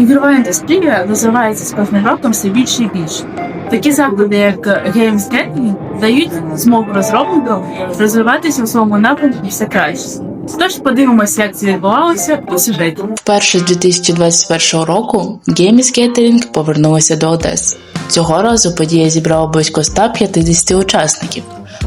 Ігрова індустрія розвивається з кожним роком все більше і більше. Такі заклади, як Games Gaming, дають змогу розробникам розвиватися у своєму напрямку все краще. Тож подивимося, як це відбувалося у сюжеті. Вперше з 2021 року Games Gathering повернулася до Одеси. Цього разу подія зібрала близько 150 учасників.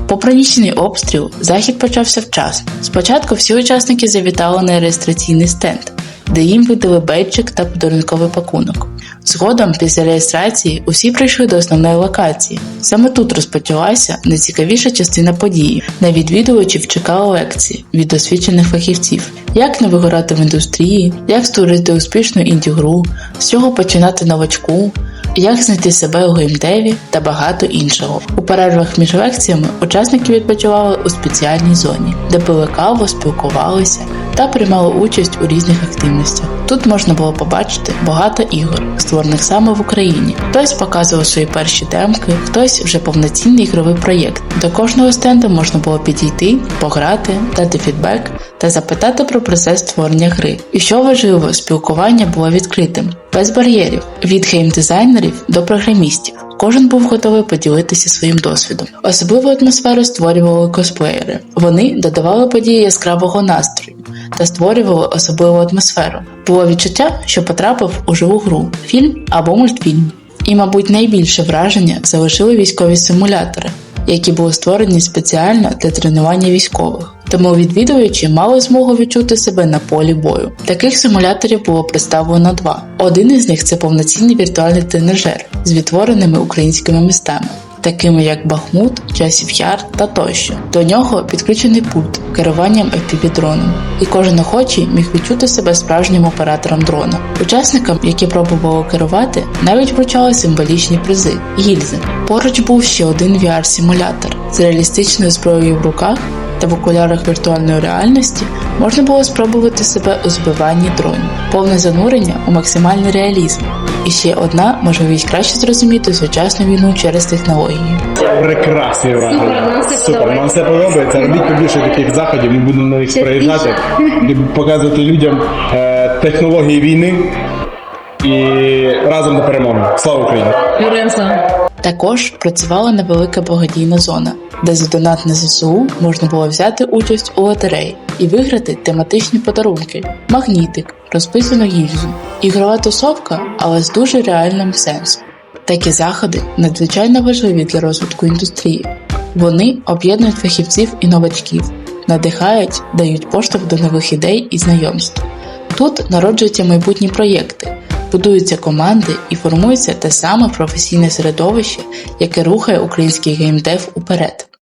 Попри нічний обстріл, захід почався вчасно. Спочатку всі учасники завітали на реєстраційний стенд, де їм видали бейджик та подарунковий пакунок. Згодом, після реєстрації, усі прийшли до основної локації. Саме тут розпочалася найцікавіша частина події. На відвідувачів чекали лекції від досвідчених фахівців, як не вигорати в індустрії, як створити успішну інді-гру, з чого починати новачку, як знайти себе у геймдеві та багато іншого. У перервах між лекціями учасники відпочивали у спеціальній зоні, де пили каву, спілкувалися та приймали участь у різних активностях. Тут можна було побачити багато ігор, створених саме в Україні. Хтось показував свої перші демки, хтось вже повноцінний ігровий проєкт. До кожного стенду можна було підійти, пограти, дати фідбек та запитати про процес створення гри. І що важливо, спілкування було відкритим, без бар'єрів від геймдизайнерів до програмістів. Кожен був готовий поділитися своїм досвідом. Особливу атмосферу створювали косплеєри. Вони додавали події яскравого настрою та створювали особливу атмосферу. Було відчуття, що потрапив у живу гру, фільм або мультфільм. І, мабуть, найбільше враження залишили військові симулятори, які були створені спеціально для тренування військових. Тому відвідувачі мали змогу відчути себе на полі бою. Таких симуляторів було представлено два. Один із них це повноцінний віртуальний тренажер з відтвореними українськими містами, такими як Бахмут, Часів Яр та тощо. До нього підключений пульт керуванням FPV-дроном, і кожен охочий міг відчути себе справжнім оператором дрона. Учасникам, які пробували керувати, навіть вручали символічні призи гільзи. Поруч був ще один VR-симулятор з реалістичною зброєю в руках та в окулярах віртуальної реальності можна було спробувати себе у збиванні дронів, повне занурення у максимальний реалізм. І ще одна можливість краще зрозуміти сучасну війну через технології. Прекрасні враження. Супер, нам все подобається. Робіть побільше таких заходів, ми будемо на них приїжджати і показувати людям е, технології війни і разом до перемоги. Слава Україні! Героям слава. Також працювала невелика благодійна зона, де за донат на ЗСУ можна було взяти участь у лотереї і виграти тематичні подарунки, магнітик, розписану гільзу, ігрова тусовка, але з дуже реальним сенсом. Такі заходи надзвичайно важливі для розвитку індустрії. Вони об'єднують фахівців і новачків, надихають, дають поштовх до нових ідей і знайомств. Тут народжуються майбутні проєкти, будуються команди і формується те саме професійне середовище, яке рухає український геймдев уперед.